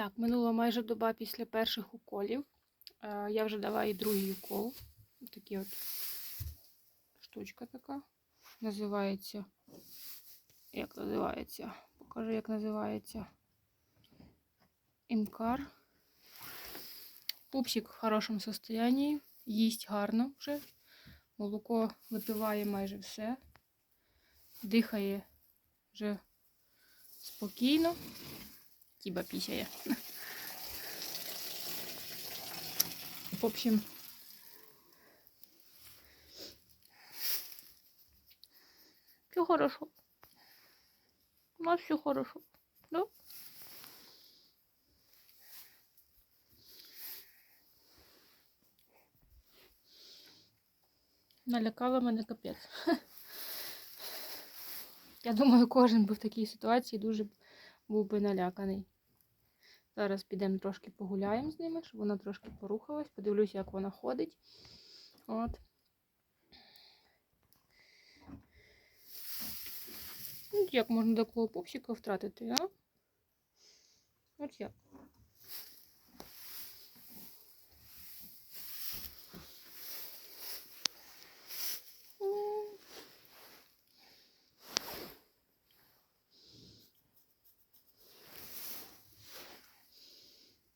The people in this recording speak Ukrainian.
Так, минула майже доба після перших уколів. Е, Я вже дала їй другий укол. Такий от штучка така. Називається. Як називається? Покажи, як називається. Імкар. Пупсик в хорошому состоянні. Їсть гарно вже. Молоко випиває майже все. Дихає вже спокійно. Тіба пісяє. В общем, все хорошо. У нас все хорошо. Да? Налякала мене капець. Я думаю, кожен би в такій ситуації дуже був би наляканий. Зараз підемо трошки погуляємо з ними, щоб вона трошки порухалась. Подивлюся, як вона ходить. От. От Як можна такого пупсика втратити, а? От як?